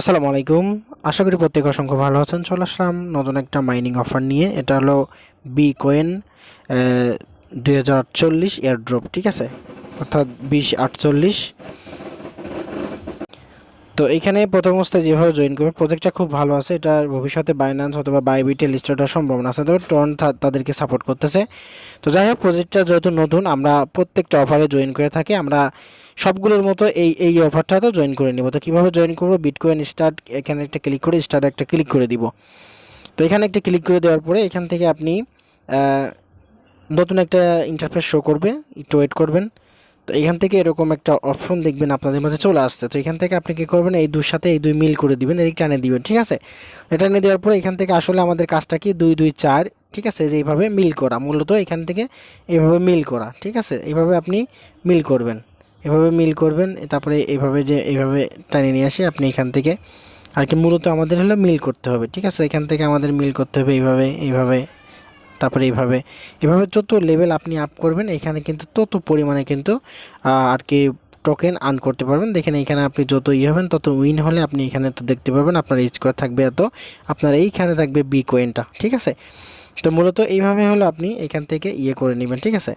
আসসালামু আলাইকুম। আশা করি প্রত্যেক অসংখ্য ভালো আছেন। চলে আসলাম নতুন একটা মাইনিং অফার নিয়ে। এটা হলো বি কোয়েন দুই হাজার আটচল্লিশ এয়ারড্রপ ঠিক আছে? অর্থাৎ বিশ আটচল্লিশ। তো এখানে প্রথম অবস্থায় যেভাবে জয়েন করবে প্রজেক্টটা খুব ভালো আছে। এটা ভবিষ্যতে বাইন্যান্স অথবা বাইবিটে লিস্ট ওঠার সম্ভাবনা আছে। তবে টন তাদেরকে সাপোর্ট করতেছে। তো যাই হোক প্রজেক্টটা যেহেতু নতুন, আমরা প্রত্যেকটা অফারে জয়েন করে থাকি। আমরা সবগুলোর মতো এই এই অফারটাতেও জয়েন করে নিব। তো কীভাবে জয়েন করব? বিটকয়েন স্টার্ট এখানে একটা ক্লিক করে স্টার্ট একটা ক্লিক করে দিব। তো এখানে একটা ক্লিক করে দেওয়ার পরে এখান থেকে আপনি নতুন একটা ইন্টারফেস শো করবে, একটু ওয়েট করবেন। তো এখান থেকে এরকম একটা অপশন দেখবেন আপনাদের মধ্যে চলে আসছে। তো এখান থেকে আপনি কী করবেন? এই দুর সাথে এই দুই মিল করে দিবেন, এদিক টানে দিবেন, ঠিক আছে? এটা টানে দেওয়ার পরে এখান থেকে আসলে আমাদের কাজটা কি? দুই দুই, চার, ঠিক আছে? যে এইভাবে মিল করা, মূলত এখান থেকে এইভাবে মিল করা, ঠিক আছে? এইভাবে আপনি মিল করবেন। এভাবে মিল করবেন, তারপরে এইভাবে যে এইভাবে টানে নিয়ে আসে, আপনি এখান থেকে আর কি মূলত আমাদের হলো মিল করতে হবে, ঠিক আছে? এখান থেকে আমাদের মিল করতে হবে এইভাবে এইভাবে তারপরে এইভাবে, এভাবে যত লেভেল আপনি আপ করবেন, এখানে কিন্তু তত পরিমাণে কিন্তু আর কি টোকেন আর্ন করতে পারবেন। দেখেন এখানে আপনি যত ইয়ে হবেন, তত উইন হলে আপনি এখানে তো দেখতে পাবেন আপনার করে থাকবে এত, আপনার এইখানে থাকবে বি কোয়েনটা ঠিক আছে? তো মূলত এইভাবে হলো আপনি এখান থেকে ইয়ে করে নেবেন, ঠিক আছে?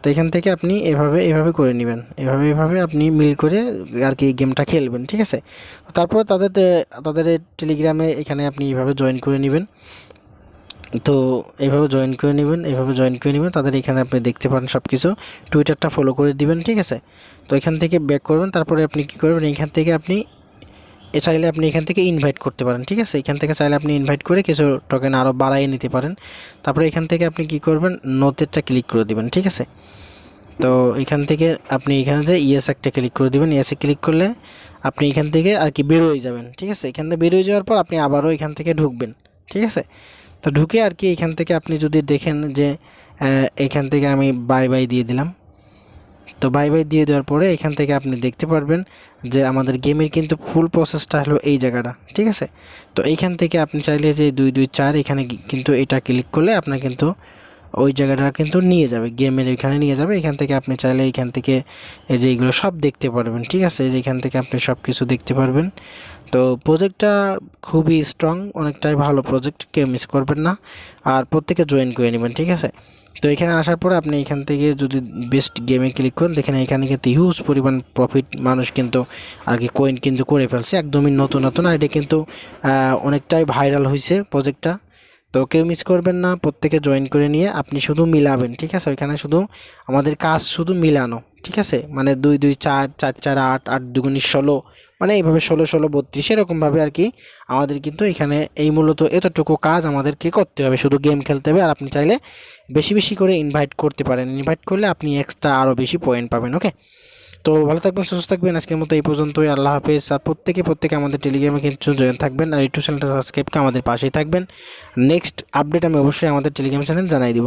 তো এখান থেকে আপনি এভাবে এভাবে করে নেবেন, এভাবে এভাবে আপনি মিল করে আর কি গেমটা খেলবেন, ঠিক আছে? তারপরে তাদের তাদের টেলিগ্রামে এখানে আপনি এভাবে জয়েন করে নেবেন। তো এইভাবে জয়েন করে নেবেন এইভাবে জয়েন করে নেবেন। তাদের এখানে আপনি দেখতে পারেন সব কিছু টুইটারটা ফলো করে দিবেন, ঠিক আছে? তো এখান থেকে ব্যাক করবেন, তারপরে আপনি কি করবেন? এখান থেকে আপনি, এ চাইলে আপনি এখান থেকে ইনভাইট করতে পারেন, ঠিক আছে? এখান থেকে চাইলে আপনি ইনভাইট করে কিছু টোকেন আরও বাড়াইয়ে নিতে পারেন। তারপরে এখান থেকে আপনি কি করবেন? নোটেরটা ক্লিক করে দিবেন, ঠিক আছে? তো এখান থেকে আপনি এখানে যে ইয়েস একটা ক্লিক করে দিবেন। ইয়েসে ক্লিক করলে আপনি এখান থেকে আর কি বেরোয় যাবেন, ঠিক আছে? এখান থেকে বেরোয় যাওয়ার পর আপনি আবারও এখান থেকে ঢুকবেন, ঠিক আছে? তো ঢুকে আর কি এখান থেকে আপনি যদি দেখেন যে এখান থেকে আমি বাই বাই দিয়ে দিলাম। তো বাই বাই দিয়ে দেওয়ার পরে এখান থেকে আপনি দেখতে পারবেন যে আমাদের গেমের কিন্তু ফুল প্রসেসটা হলো এই জায়গাটা, ঠিক আছে? তো এইখান থেকে আপনি চাইলে যে দুই দুই চার এখানে কিন্তু এটা ক্লিক করলে আপনার কিন্তু ওই জায়গাটা কিন্তু নিয়ে যাবে, গেমের এখানে নিয়ে যাবে, এখান থেকে আপনি চাইলে এখান থেকে এই যে এইগুলো সব দেখতে পারবেন, ঠিক আছে? এই যে এখান থেকে আপনি সব কিছু দেখতে পারবেন। তো প্রজেক্টটা খুবই স্ট্রং অনেকটাই ভালো প্রজেক্ট কেউ মিস করবেন না। আর প্রত্যেকে জয়েন করে নেবেন, ঠিক আছে? তো এখানে আসার পরে আপনি এখান থেকে যদি বেস্ট গেমে ক্লিক করেন, দেখেন এখানে কিন্তু হিউজ পরিমাণ প্রফিট মানুষ কিন্তু আর কি কয়েন কিন্তু করে ফেলছে। একদমই নতুন নতুন আর এটা কিন্তু অনেকটাই ভাইরাল হয়েছে প্রজেক্টটা তো কেউ মিস করবেন না, প্রত্যেকে জয়েন করে নিয়ে আপনি শুধু মিলাবেন, ঠিক আছে? ওইখানে শুধু আমাদের কাজ শুধু মিলানো, ঠিক আছে? মানে দুই দুই, চার চার চার, আট আট দুগুনি ষোলো মানে এইভাবে ষোলো ষোলো, বত্রিশ, এরকমভাবে আর কি আমাদের কিন্তু এখানে এই মূলত এতটুকু কাজ আমাদেরকে করতে হবে। শুধু গেম খেলতে হবে আর আপনি চাইলে বেশি বেশি করে ইনভাইট করতে পারেন। ইনভাইট করলে আপনি এক্সট্রা আরও বেশি পয়েন্ট পাবেন ওকে তো ভালো থাকবেন, সুস্থ থাকবেন। আজকের মতো এই পর্যন্তই। আল্লাহ হাফেজ। আর প্রত্যেকে প্রত্যেকে আমাদের টেলিগ্রামে কিন্তু জয়েন থাকবেন। আর ইউটিউব চ্যানেলটা সাবস্ক্রাইবকে আমাদের পাশেই থাকবেন। নেক্সট আপডেট আমি অবশ্যই আমাদের টেলিগ্রাম চ্যানেল জানাই দিব।